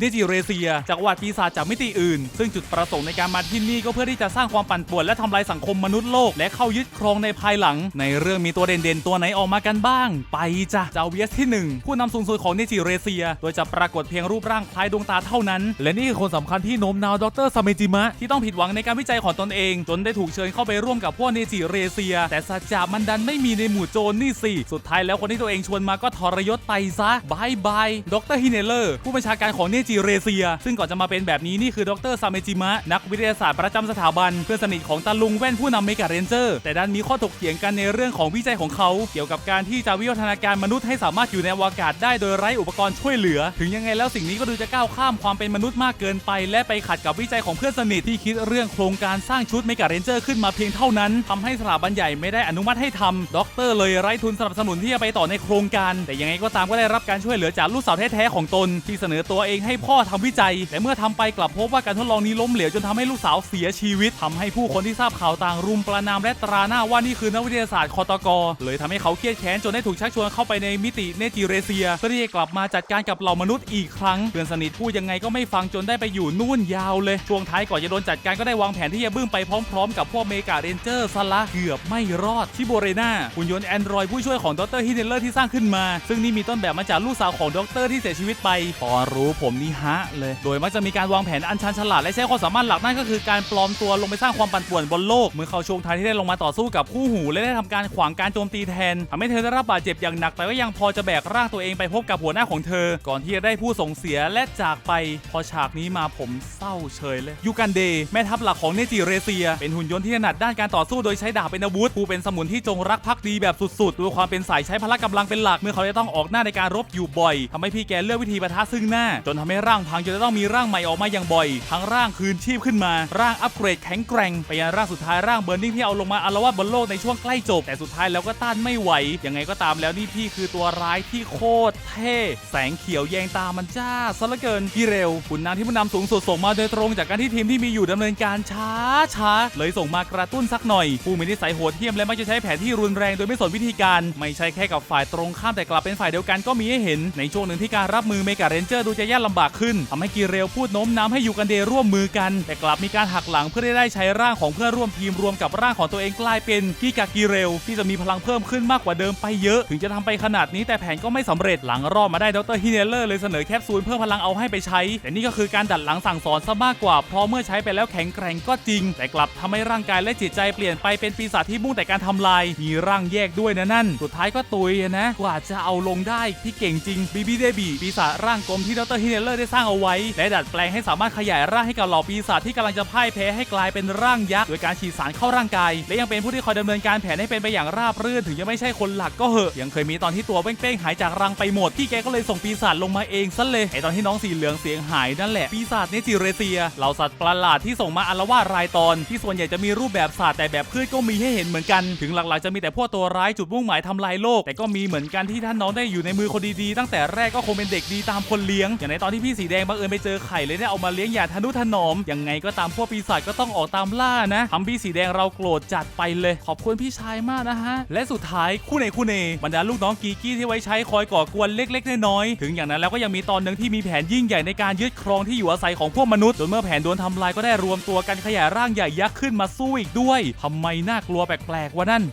เนจิเรเซียจักรวรรดิปีศาจจากมิติอื่น ซึ่งจุดประสงค์ในการมาที่นี่ก็เพื่อที่จะสร้างความปั่นป่วนและทำลายสังคมมนุษย์โลก และเข้ายึดครองในภายหลัง ในเรื่องมีตัวเด่นๆ ตัวไหนออกมากันบ้าง ไปจ้ะจาเวียสที่ 1 ผู้นำสูงสุดของเนจิเรเซีย โดยจะปรากฏเพียงรูปร่างคล้ายดวงตาเท่านั้น และนี่คือคนสำคัญที่โน้มน้าวดรซาเมจิมะที่ต้องผิดหวังในการวิจัยของตนเอง จนได้ถูกเชิญเข้าไปร่วมกับพวกเนจิเรเซีย แต่สัจจะมันดันไม่มีในหมู่โจรนี่สิสุดท้ายแล้วคนที่ตัวเองชวนมาก็ทรยศไปซะบายบายดรฮิเนเลอร์ผู้บัญชาการของจิเรเซีย ซึ่งก่อนจะมาเป็นแบบนี้นี่คือดรซาเมจิมะ นักวิทยาศาสตร์ประจำสถาบัน เพื่อนสนิทของตาลุงแว่นผู้นำเมกาเรนเจอร์ แต่ดันมีข้อถกเถียงกันในเรื่องของวิจัยของเขา เกี่ยวกับการที่จะวิวัฒนาการมนุษย์ให้สามารถอยู่ในอวกาศได้โดยไร้อุปกรณ์ช่วยเหลือ ถึงยังไงแล้วสิ่งนี้ก็ดูจะก้าวข้ามความเป็นมนุษย์มากเกินไป และไปขัดกับวิจัยของเพื่อนสนิทที่คิดเรื่องโครงการสร้างชุดเมกาเรนเจอร์ขึ้นมาเพียงเท่านั้นทำให้สถาบันใหญ่ไม่ได้อนุมัติให้ทำด็อกเตอร์เลยไร้ทุนสนับสนุนที่จะไปต่อในโครงการ แต่ยังไงก็ตามก็ได้รับการช่วยเหลือจากลูกสาวแท้ๆของตนที่เสนอตัวเองให้ให้พ่อทำวิจัย แต่เมื่อทำไปกลับพบว่าการทดลองนี้ล้มเหลวจนทำให้ลูกสาวเสียชีวิตทำให้ผู้คนที่ทราบข่าวต่างรุมประนามและตราหน้าว่านี่คือนักวิทยาศาสตร์คอตกเลยทำให้เขาเครียดแค้นจนได้ถูกชักชวนเข้าไปในมิติเนจิเรเซียเพื่อที่จะกลับมาจัดการกับเหล่ามนุษย์อีกครั้งเพื่อนสนิทพูดยังไงก็ไม่ฟังจนได้ไปอยู่นู่นยาวเลยช่วงท้ายก่อนจะโดนจัดการก็ได้วางแผนที่จะบึ้มไปพร้อมๆ กับพวกเมกาเรนเจอร์ซะละเกือบไม่รอดชิโบเรนาหุ่นยนต์แอนดรอยผู้ช่วยของดรฮิเนเลอร์ที่สร้างขึ้นมา ซึ่งนี่มีต้นแบบมาจากลูกสาวของดรที่เสียชีวิตไปพอรู้ผมีฮะเลย โดยมักจะมีการวางแผนอันชันฉลาดและใช้ความสามารถหลักนั่นก็คือการปลอมตัวลงไปสร้างความปั่นป่วนบนโลก เมื่อเขาช่วงท้ายที่ได้ลงมาต่อสู้กับคู่หู และได้ทำการขวางการโจมตีแทนทำให้เธอได้รับบาดเจ็บอย่างหนัก แต่ก็ยังพอจะแบกร่างตัวเองไปพบกับหัวหน้าของเธอ ก่อนที่จะได้ผู้ส่งเสียและจากไป พอฉากนี้มาผมเศร้าเฉยเลยยูกันเดย์แม่ทัพหลักของเนจิเรเซีย เป็นหุ่นยนต์ที่ถนัดด้านการต่อสู้โดยใช้ดาบเป็นอาวุธผู้เป็นสมุนที่จงรักภักดีแบบสุดๆด้วยความเป็นสายใช้พละกำลังเป็นหลักเมื่อเขาจะต้องออกหน้าในการรบอยู่บ่อยทำให้พี่แกเลือกวิธีปะทะซึ่งหน้า จนทำให้ร่างพังจนจะต้องมีร่างใหม่ออกมาอย่างบ่อย ทั้งร่างคืนชีพขึ้นมา ร่างอัปเกรดแข็งแกร่งไปยังร่างสุดท้ายร่างเบอร์นิ่งที่เอาลงมาอารวาสบนโลกในช่วงใกล้จบ แต่สุดท้ายแล้วก็ต้านไม่ไหว ยังไงก็ตามแล้วนี่พี่คือตัวร้ายที่โคตรเท่แสงเขียวแยงตามันจ้าซะเหลือเกินพี่เร็วขุนนางที่ผู้นำสูงสุดส่งมาโดยตรงจากการที่ทีมที่มีอยู่ดำเนินการช้าช้าๆเลยส่งมากระตุ้นสักหน่อย ผู้มีนิสัยโหดเหี้ยมและมักจะใช้แผนที่รุนแรงโดยไม่สนวิธีการ ไม่ใช่แค่กับฝ่ายตรงข้ามแต่กลับเป็นฝ่ายเดียวกันก็มีให้เห็นในช่วงหนึ่งที่การรับมือเมกาเรนเจอร์ดูจะยากลำบากขึ้นทำให้กีเรลพูดโน้มน้าวให้ยูกันเดย์ร่วมมือกัน แต่กลับมีการหักหลังเพื่อได้ได้ใช้ร่างของเพื่อนร่วมทีมรวมกับร่างของตัวเองกลายเป็นกิกากีเรลที่จะมีพลังเพิ่มขึ้นมากกว่าเดิมไปเยอะ ถึงจะทำไปขนาดนี้แต่แผนก็ไม่สำเร็จหลังรอดมาได้ดรฮิเนเลอร์เลยเสนอแคปซูลเพิ่มพลังเอาให้ไปใช้ แต่นี่ก็คือการดัดหลังสั่งสอนซะมากกว่าเพราะเมื่อใช้ไปแล้วแข็งแกร่งก็จริง แต่กลับทำให้ร่างกายและจิตใจเปลี่ยนไปเป็นปีศาจที่มุ่งแต่การทำลาย มีร่างแยกด้วยนะนั่น สุดท้ายก็ตุยนะ กว่าจะเอาลงได้พี่เก่งจริงบีบีเดบีปีศาจร่างกลมที่ดรฮิเนเลอร์ได้สร้างเอาไว้ และดัดแปลงให้สามารถขยายร่างให้กับเหล่าปีศาจที่กำลังจะพ่ายแพ้ให้กลายเป็นร่างยักษ์โดยการฉีดสารเข้าร่างกาย และยังเป็นผู้ที่คอยดำเนินการแผนให้เป็นไปอย่างราบรื่นถึงจะไม่ใช่คนหลักก็เหอะ ยังเคยมีตอนที่ตัวเป้งๆหายจากรังไปหมดพี่แกก็เลยส่งปีศาจลงมาเองซะเลยไอตอนที่น้องสีเหลืองเสียงหายนั่นแหละปีศาจเนจิเรเซียเหล่าสัตว์ประหลาดที่ส่งมาอารวาสรายตอน ที่ส่วนใหญ่จะมีรูปแบบสัตว์แต่แบบพืชก็มีให้เห็นเหมือนกัน ถึงหลักๆจะมีแต่พวกตัวร้ายจุดมุ่งหมายทำลายโลก แต่ก็มีเหมือนกันที่ท่านน้องได้อยู่ในมือคนดีๆ ตั้งแต่แรกก็คงเป็นเด็กดีตามคนเลี้ยง อย่างในตอนที่พี่สีแดงบังเอิญไปเจอไข่เลยได้เอามาเลี้ยงอย่างทนุถนอมยังไงก็ตามพวกปีศาจก็ต้องออกตามล่านะทำพี่สีแดงเราโกรธจัดไปเลย ขอบคุณพี่ชายมากนะฮะ และสุดท้ายคู่เนคู่เนบรรดาลูกน้องกีกี้ที่ไว้ใช้คอยก่อกวนเล็กๆน้อยๆถึงอย่างนั้นแล้วก็ยังมีตอนหนึ่งที่มีแผนยิ่งใหญ่ในการยึดครองที่อยู่อาศัยของพวกมนุษย์จนเมื่อแผนโดนทำลายก็ได้รวมตัวกันขยายร่างใหญ่ยักษ์ขึ้นมาสู้อีกด้วยทำไมน่ากลัวแปลกๆวะนั่น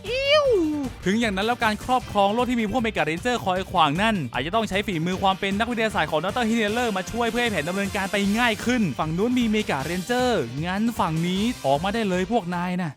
ถึงอย่างนั้นแล้วการครอบครองโลกที่มีพวกเมกาเรนเจอร์คอยขวางนั่น อาจจะต้องใช้ฝีมือความเป็นนักวิทยาศาสตร์ของดรฮิเนเลอร์มาช่วยเพื่อให้แผนดำเนินการไปง่ายขึ้น ฝั่งนู้นมีเมกาเรนเจอร์งั้นฝั่งนี้ออกมาได้เลยพวกนายนะ